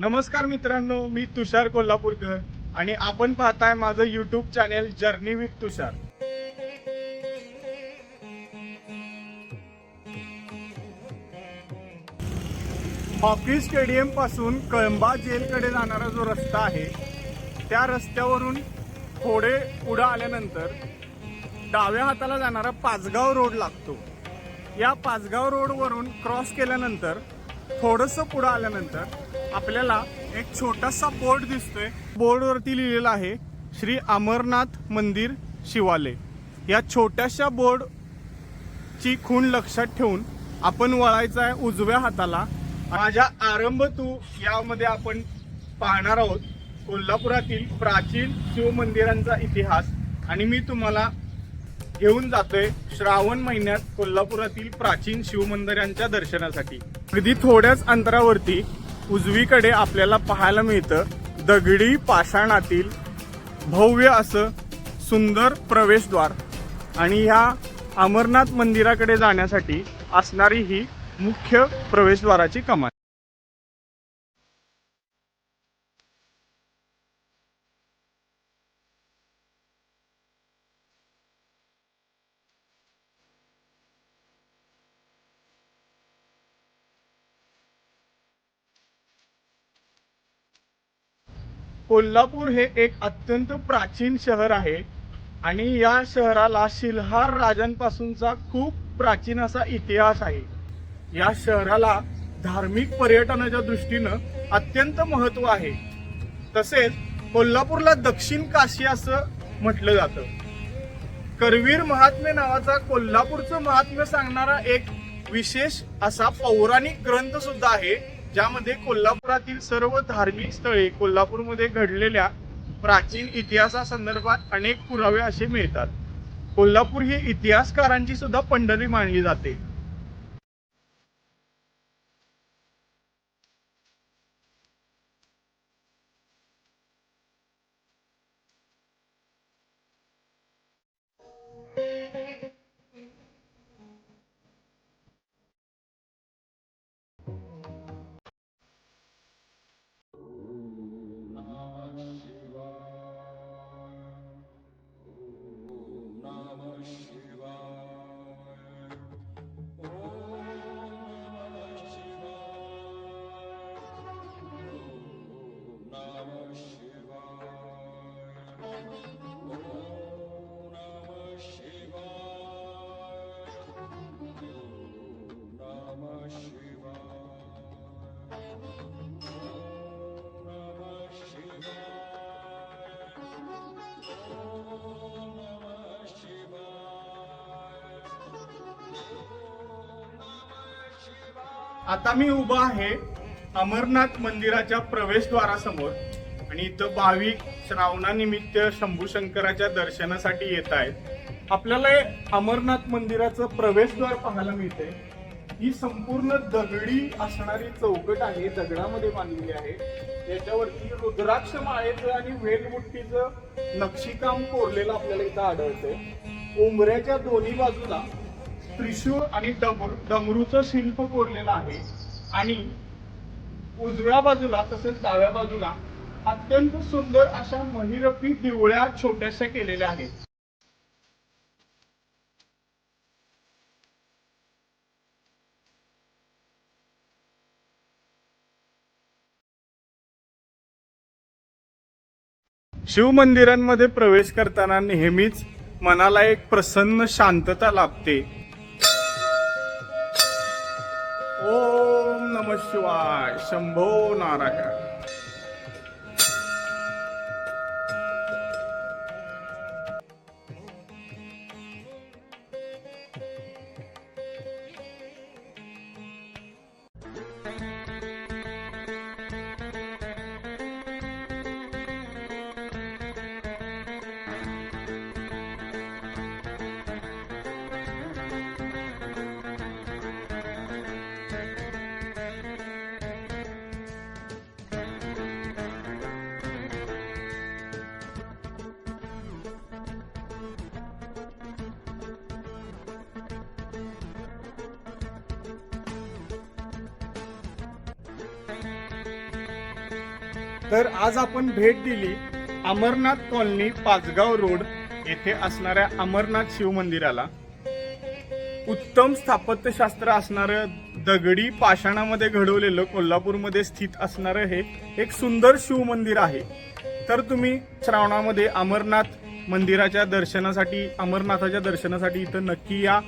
नमस्कार मित्रांनो मी तुषार कोल्हापूरकर आणि आपण पाहताय माझं YouTube channel journey with Tushar. Hockey स्टेडियमपासून Kalamba जेलकडे जाणारा जो रस्ता आहे त्या रस्त्यावरून थोडे पुढं आल्यानंतर डाव्या हाताला जाणारा पाचगाव रोड लागतो. या पाचगाव रोडवरून क्रॉस केल्यानंतर थोडंसं पुढं आल्यानंतर आपल्याला एक छोटासा बोर्ड दिसतोय. बोर्डवरती लिहिलेलं आहे श्री अमरनाथ मंदिर शिवालय. या छोट्याशा बोर्ड ची खूण लक्षात ठेवून आपण वळायचं आहे उजव्या हाताला. माझ्या आरंभ तू यामध्ये आपण पाहणार आहोत. कोल्हापुरातील प्राचीन शिवमंदिरांचा इतिहास. आणि मी तुम्हाला घेऊन जातोय श्रावण महिन्यात कोल्हापुरातील प्राचीन शिवमंदिरांच्या दर्शनासाठी. अगदी थोड्याच अंतरावरती उजवीकडे आपल्याला पाहायला मिळतं दगडी पाषाणातील भव्य असं सुंदर प्रवेशद्वार. आणि ह्या अमरनाथ मंदिराकडे जाण्यासाठी असणारी ही मुख्य प्रवेशद्वाराची कमान कोल्हापूर हे एक अत्यंत प्राचीन शहर आहे आणि या शहराला शिल्हार राजांपासूनचा खूप प्राचीन असा इतिहास आहे. या शहराला धार्मिक पर्यटनाच्या दृष्टीनं अत्यंत महत्त्व आहे. तसेच कोल्हापूरला दक्षिण काशी असं म्हटलं जातं. करवीर महात्मे नावाचा कोल्हापूरचं महात्म्य सांगणारा एक विशेष असा पौराणिक ग्रंथ सुद्धा आहे. ज्यामध्ये कोल्हापुरातील सर्व धार्मिक स्थळे कोल्हापूरमध्ये घडलेल्या प्राचीन इतिहासासंदर्भात अनेक पुरावे असे मिळतात. कोल्हापूर ही इतिहासकारांची सुद्धा पंढरी मानली जाते. आता मी उभा आहे अमरनाथ मंदिराच्या प्रवेशद्वारासमोर. आणि इथं भाविक श्रावणानिमित्त शंभू शंकराच्या दर्शनासाठी येत आहेत. आपल्याला अमरनाथ मंदिराचं प्रवेशद्वार पाहायला मिळते ही संपूर्ण दगडी असणारी चौकट आहे दगडामध्ये बांधलेली आहे. याच्यावरती रुद्राक्ष माळेचं आणि वेलबुट्टीचं नक्षीकाम कोरलेलं आपल्याला इथं आढळतंय. उंबऱ्याच्या दोन्ही बाजूला त्रिशूळ आणि डमरू डमरूचं शिल्प कोरलेलं आहे. आणि उजव्या बाजूला तसेच डाव्या बाजूला अत्यंत सुंदर अशा महिरपी दिवळ्या छोट्याशा केलेल्या आहेत. शिवमंदिरांमध्ये प्रवेश करताना नेहमीच मनाला एक प्रसन्न शांतता लाभते. ओम नम शिवाय शंभो नारायण। तर आज आपण भेट दिली अमरनाथ कॉलनी पाचगाव रोड येथे असणाऱ्या अमरनाथ शिव मंदिराला. उत्तम स्थापत्यशास्त्र असणारं दगडी पाषाणामध्ये घडवलेलं कोल्हापूरमध्ये स्थित असणारं हे एक सुंदर शिव मंदिर आहे. तर तुम्ही श्रावणामध्ये अमरनाथ मंदिराच्या दर्शनासाठी अमरनाथाच्या दर्शनासाठी इथं नक्की या.